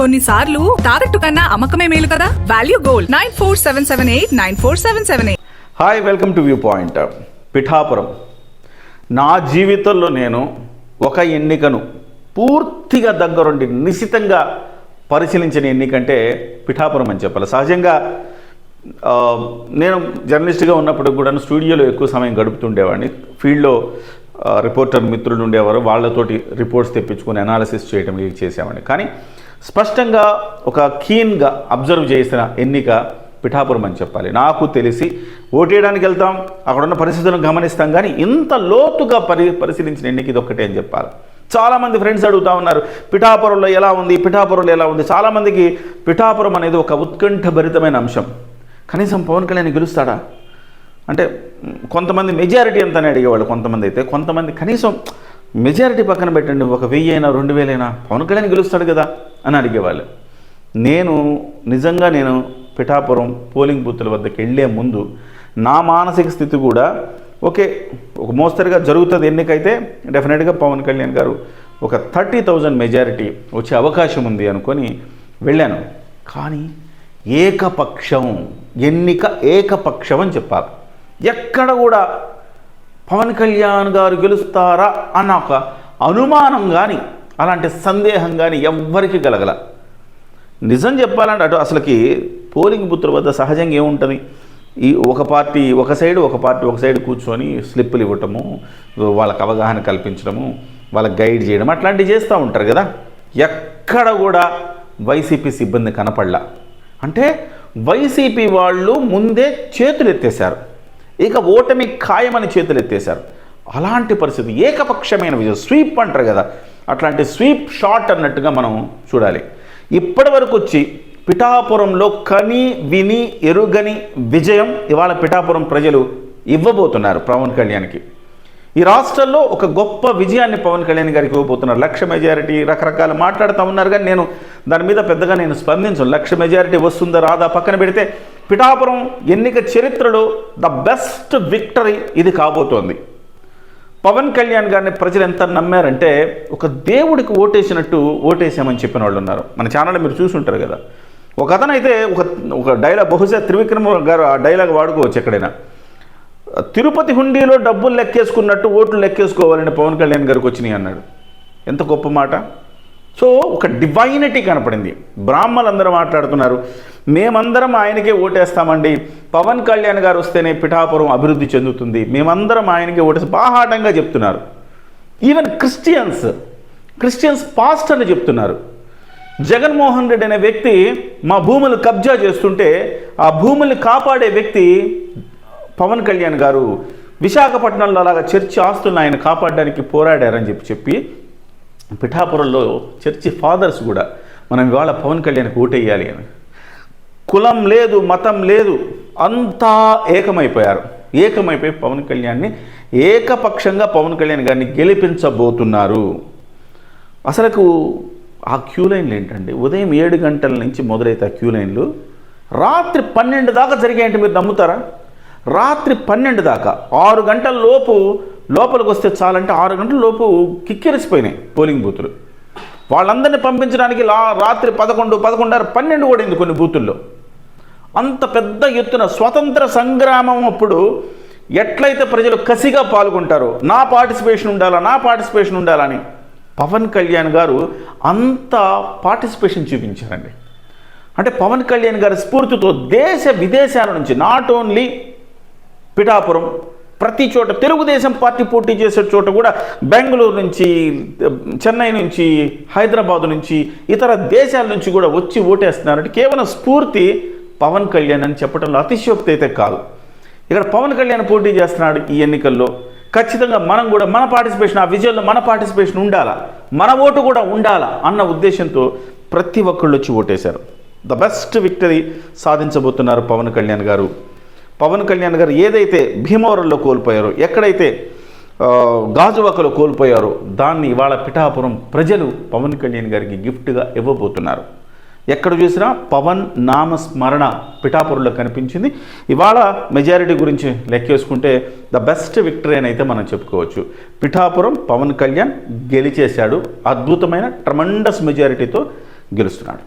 కొన్నిసార్లు తాకట్టు కన్నా అమ్మకమే మేలు కదా? Value gold nine four seven seven eight nine four seven seven eight hi welcome to view point Pithapuram. నా జీవితంలో నేను ఒక ఎన్నికను పూర్తిగా దగ్గరుండి నిశితంగా పరిశీలించిన ఎన్నికంటే పిఠాపురం అని చెప్పాలి. సహజంగా నేను జర్నలిస్ట్గా ఉన్నప్పుడు కూడా స్టూడియోలో ఎక్కువ సమయం గడుపుతుండేవాడిని. ఫీల్డ్లో రిపోర్టర్ మిత్రులు ఉండేవారు. వాళ్ళతోటి రిపోర్ట్స్ తెప్పించుకొని అనాలిసిస్ చేయడం ఇవి చేసేవాడిని. కానీ స్పష్టంగా ఒక కీన్గా అబ్జర్వ్ చేసిన ఎన్నిక పిఠాపురం అని చెప్పాలి. నాకు తెలిసి ఓటేయడానికి వెళ్తాం అక్కడున్న పరిస్థితులను గమనిస్తాం కానీ ఇంత లోతుగా పరి పరిశీలించిన ఎన్నిక ఇది ఒక్కటే అని చెప్పాలి. చాలామంది ఫ్రెండ్స్ అడుగుతా ఉన్నారు పిఠాపురంలో ఎలా ఉంది పిఠాపురంలో ఎలా ఉంది? చాలామందికి పిఠాపురం అనేది ఒక ఉత్కంఠభరితమైన అంశం. కనీసం పవన్ కళ్యాణ్ గెలుస్తాడా? అంటే కొంతమంది మెజారిటీ ఎంత అని అడిగేవాళ్ళు కొంతమంది అయితే. కొంతమంది కనీసం మెజారిటీ పక్కన పెట్టండి ఒక వెయ్యి అయినా రెండు వేలైనా పవన్ కళ్యాణ్ గెలుస్తాడు కదా. అని అడిగేవాళ్ళు. నేను నిజంగా నేను పిఠాపురం పోలింగ్ బూత్ల వద్దకు వెళ్ళే ముందు నా మానసిక స్థితి కూడా ఓకే ఒక మోస్తరుగా జరుగుతుంది ఎన్నికైతే డెఫినెట్గా పవన్ కళ్యాణ్ గారు ఒక థర్టీ థౌజండ్ మెజారిటీ వచ్చే అవకాశం ఉంది అనుకొని వెళ్ళాను. కానీ ఏకపక్షం ఎన్నిక ఏకపక్షం అని చెప్పాలి. ఎక్కడ కూడా పవన్ కళ్యాణ్ గారు గెలుస్తారా అన్న ఒక అనుమానం కానీ అలాంటి సందేహం కానీ ఎవ్వరికి కలగల. నిజం చెప్పాలంటే అటు అసలుకి పోలింగ్ బుత్తుల వద్ద సహజంగా ఏముంటుంది? ఈ ఒక పార్టీ ఒక సైడ్ ఒక పార్టీ ఒక సైడ్ కూర్చొని స్లిప్పులు ఇవ్వటము వాళ్ళకి అవగాహన కల్పించడము వాళ్ళకి గైడ్ చేయడం అట్లాంటివి చేస్తూ ఉంటారు కదా. ఎక్కడ కూడా వైసీపీ సిబ్బంది కనపడలా. అంటే వైసీపీ వాళ్ళు ముందే చేతులు ఎత్తేశారు ఇక ఓటమి ఖాయమని చేతులు ఎత్తేశారు అలాంటి పరిస్థితి ఏకపక్షమైన విజయం. స్వీప్ అంటారు కదా. అట్లాంటి స్వీప్ షాట్ అన్నట్టుగా మనం చూడాలి. ఇప్పటి వరకు వచ్చి పిఠాపురంలో కని విని ఎరుగని విజయం ఇవాళ పిఠాపురం ప్రజలు ఇవ్వబోతున్నారు పవన్ కళ్యాణ్కి. ఈ రాష్ట్రంలో ఒక గొప్ప విజయాన్ని పవన్ కళ్యాణ్ గారికి ఇవ్వబోతున్నారు. లక్ష మెజారిటీ రకరకాల మాట్లాడుతూ ఉన్నారు కానీ నేను దాని మీద పెద్దగా నేను స్పందించను. లక్ష మెజారిటీ వస్తుందా రాదా పక్కన పెడితే పిఠాపురం ఎన్నిక చరిత్రలో ద బెస్ట్ విక్టరీ ఇది కాబోతోంది. పవన్ కళ్యాణ్ గారిని ప్రజలు ఎంత నమ్మారంటే ఒక దేవుడికి ఓటేసినట్టు ఓటేసామని చెప్పిన వాళ్ళు ఉన్నారు. మన ఛానల్లో మీరు చూసుంటారు కదా. ఒక అతను అయితే ఒక ఒక డైలాగ్ బహుశా త్రివిక్రమ గారు ఆ డైలాగ్ వాడుకోవచ్చు ఎక్కడైనా. తిరుపతి హుండీలో డబ్బులు లెక్కేసుకున్నట్టు ఓట్లు లెక్కేసుకోవాలని పవన్ కళ్యాణ్ గారికి వచ్చినాయి అన్నాడు. ఎంత గొప్ప మాట. సో ఒక డివైనిటీ కనపడింది. బ్రాహ్మలందరూ మాట్లాడుతున్నారు. మేమందరం ఆయనకే ఓటేస్తామండి. పవన్ కళ్యాణ్ గారు వస్తేనే పిఠాపురం అభివృద్ధి చెందుతుంది. మేమందరం ఆయనకే ఓటేస్తాం బాహాటంగా చెప్తున్నారు. ఈవెన్ క్రిస్టియన్స్ క్రిస్టియన్స్ పాస్ట్ అని చెప్తున్నారు. జగన్మోహన్ రెడ్డి అనే వ్యక్తి మా భూములు కబ్జా చేస్తుంటే ఆ భూముల్ని కాపాడే వ్యక్తి పవన్ కళ్యాణ్ గారు. విశాఖపట్నంలో అలాగా చర్చి ఆస్తులను ఆయన కాపాడడానికి పోరాడారని చెప్పి చెప్పి పిఠాపురంలో చర్చి ఫాదర్స్ కూడా మనం ఇవాళ పవన్ కళ్యాణ్కి ఓటేయాలి అని. కులం లేదు మతం లేదు అంతా ఏకమైపోయారు. ఏకమైపోయి పవన్ కళ్యాణ్ని ఏకపక్షంగా పవన్ కళ్యాణ్ గారిని గెలిపించబోతున్నారు. అసలుకు ఆ క్యూ లైన్లు ఏంటండి? ఉదయం ఏడు గంటల నుంచి మొదలైతే ఆ క్యూ లైన్లు. రాత్రి పన్నెండు దాకా జరిగాయంటే మీరు నమ్ముతారా? రాత్రి పన్నెండు దాకా. ఆరు గంటల లోపు లోపలికి వస్తే చాలంటే ఆరు గంటల లోపు కిక్కిరిసిపోయినాయి పోలింగ్ బూతులు. వాళ్ళందరినీ పంపించడానికి లా రాత్రి పదకొండు పదకొండున్నర పన్నెండు కూడా కొన్ని బూతుల్లో. అంత పెద్ద ఎత్తున స్వతంత్ర సంగ్రామం అప్పుడు ఎట్లయితే ప్రజలు కసిగా పాల్గొంటారో నా పార్టిసిపేషన్ ఉండాలా నా పార్టిసిపేషన్ ఉండాలని పవన్ కళ్యాణ్ గారు అంత పార్టిసిపేషన్ చూపించారండి. అంటే పవన్ కళ్యాణ్ గారి స్ఫూర్తితో దేశ విదేశాల నుంచి నాట్ ఓన్లీ పిఠాపురం ప్రతి చోట తెలుగుదేశం పార్టీ పోటీ చేసే చోట కూడా బెంగళూరు నుంచి చెన్నై నుంచి హైదరాబాద్ నుంచి ఇతర దేశాల నుంచి కూడా వచ్చి ఓటేస్తున్నారంటే కేవలం స్ఫూర్తి పవన్ కళ్యాణ్ అని చెప్పడంలో అతిశయోక్తి అయితే కాదు. ఇక్కడ పవన్ కళ్యాణ్ పోటీ చేస్తున్నాడు ఈ ఎన్నికల్లో. ఖచ్చితంగా మనం కూడా మన పార్టిసిపేషన్ ఆ విజయంలో మన పార్టిసిపేషన్ ఉండాలా? మన ఓటు కూడా ఉండాలా? అన్న ఉద్దేశంతో ప్రతి ఒక్కళ్ళు వచ్చి ఓటేశారు. ద బెస్ట్ విక్టరీ సాధించబోతున్నారు పవన్ కళ్యాణ్ గారు. పవన్ కళ్యాణ్ గారు ఏదైతే భీమవరంలో కోల్పోయారో ఎక్కడైతే గాజువాకలో కోల్పోయారో దాన్ని ఇవాళ పిఠాపురం ప్రజలు పవన్ కళ్యాణ్ గారికి గిఫ్ట్గా ఇవ్వబోతున్నారు. ఎక్కడ చూసినా పవన్ నామస్మరణ పిఠాపురంలో కనిపించింది. ఇవాళ మెజారిటీ గురించి లెక్కేసుకుంటే ద బెస్ట్ విక్టరీ అని అయితే మనం చెప్పుకోవచ్చు. పిఠాపురం పవన్ కళ్యాణ్ గెలిచేశాడు. అద్భుతమైన ట్రమండస్ మెజారిటీతో గెలుస్తున్నాడు.